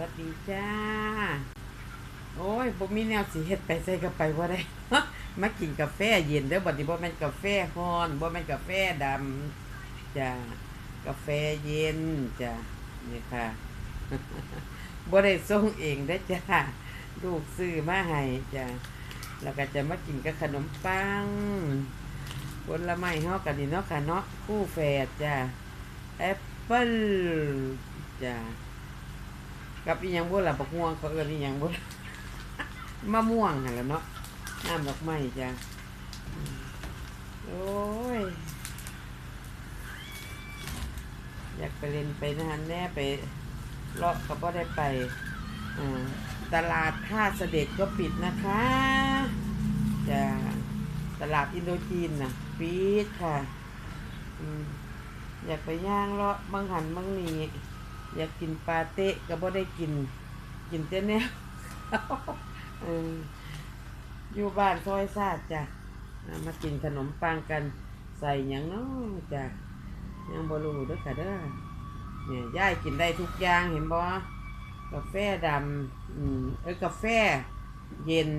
วัสดีจ้า โอ้ยบ่มีแนวสิเฮ็ดไปใส่กับไปบ่ได้ มากินกาแฟเย็นเด้อบัดนี้บ่แม่นกาแฟร้อนบ่แม่นกาแฟดำจ้ากาแฟเย็นจ้ะนี่ค่ะบ่ได้ส่งเองเด้จ้าลูกซื้อมาให้จ้ะแล้วก็จะมากินกับขนมปังผลไม้เฮากันนี่เนาะค่ะเนาะคู่แฝดจ้ะแอปเปิ้ลจ้ะ กับอีหยังบ่ล่ะบักม่วงเขาเอิ้นอีหยังบ่มะม่วงหั่นล่ะเนาะน้ำดอกไม้จ้ะโอ้ย อยากไปเล่นไปนานแน่ไปเลาะก็บ่ได้ไปตลาดท่าเสด็จก็ปิดนะคะจ้ะตลาดอินโดจีนน่ะปิดค่ะอืมอยากไปย่างเลาะบางหันบางนี้ อยากกินปลาเตะก็บ่ได้กิน กินแต่แนวเอออยู่บ้านซอยซาดจ้ะมากินขนมปังกันใส่หยังเนาะจ้ะยังบ่รู้ด้อค่ะเด้อเนี่ยย่ายกินได้ทุกอย่างเห็นบ่กาแฟดำอืมเอ้ยกาแฟเย็น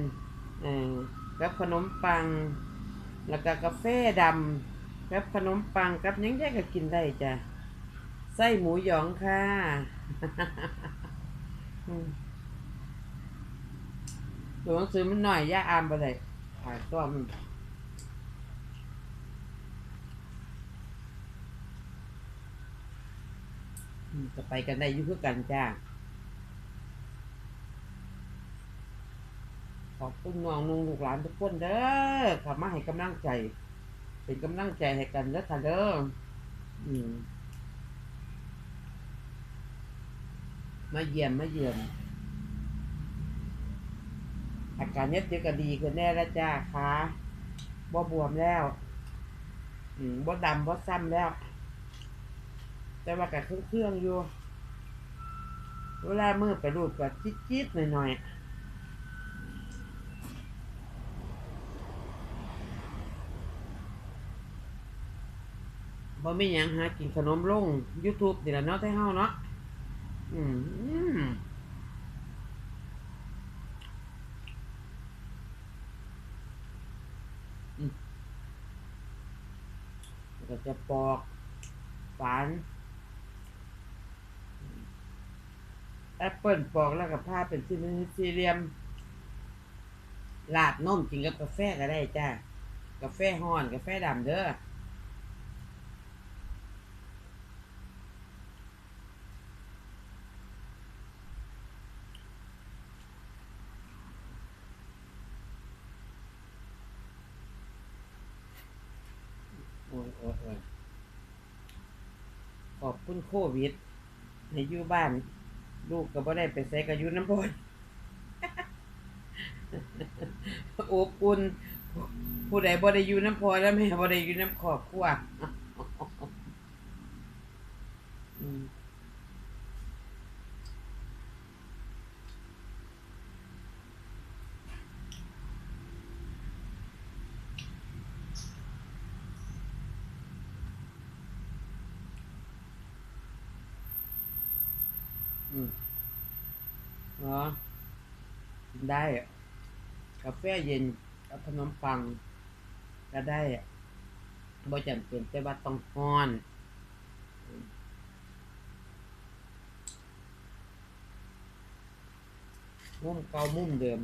เออกับขนมปัง แล้วก็กาแฟดำกับขนมปังกับยังยายก็กินได้จ้ะ ไส้หมูหยองค่ะอืมตัวหนังสือมันหน่อยย่าอามไปเลยถ่ายกล้อมันจะไปกันได้ยุ่เพื่อกันจ้า ขอบคุณน้องนุ่งลูกหลานทุกคนเด้อขับมาให้กำลังใจ เป็นกำลังใจให้กันเด้อค่ะเด้ออืม มาเยี่ยมมาเยี่ยมอาการเนี้ยเดี๋ยวก็ดีขึ้นแน่แล้วจ้าขาบ่บวมแล้วอืมบ่ดำบ่ซ้ำแล้ว แต่ว่ากับเครื่องเครื่องๆอยู่ เวลามือไปรูปก็จิ๊ดๆหน่อยๆบ่มีหยังหากินขนมลง YouTube นี่ล่ะเนาะไทเฮาเนาะ อืมก็จะปอกฝานแอปเปิลปอกแล้วก็ผ้าเป็นสี่สี่เหลี่ยมลาดนมกินกับกาแฟก็ได้จ้า กาแฟฮ้อน กาแฟดำเด้อ โอ้ยขอบคุณโควิด ในอยู่บ้าน ลูกก็บ่ได้ไปใส่กับอยู่น้ำพนอบอุ่นผู้ใดบ่ได้อยู่น้ำพอแล้วแม่บ่ได้อยู่น้ำขอบครัวอืม อืมอ๋อกินได้อะกาแฟเย็นกับขนมปัง ก็ได้อะบ่จำเป็นแต่ว่าต้องฮ้อนมุ่มเก่ามุ่มเดิม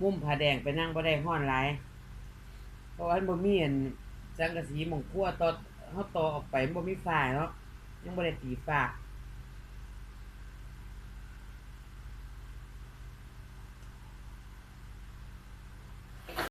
มุมผาแดงไปนั่งบ่ได้ห้อนหลายเพราะว่าบ่มีอันสังกะสีหมองคั่วตอเฮาตอออกไปบ่มีฝ้าเนาะยังบ่ได้ตีฝ้า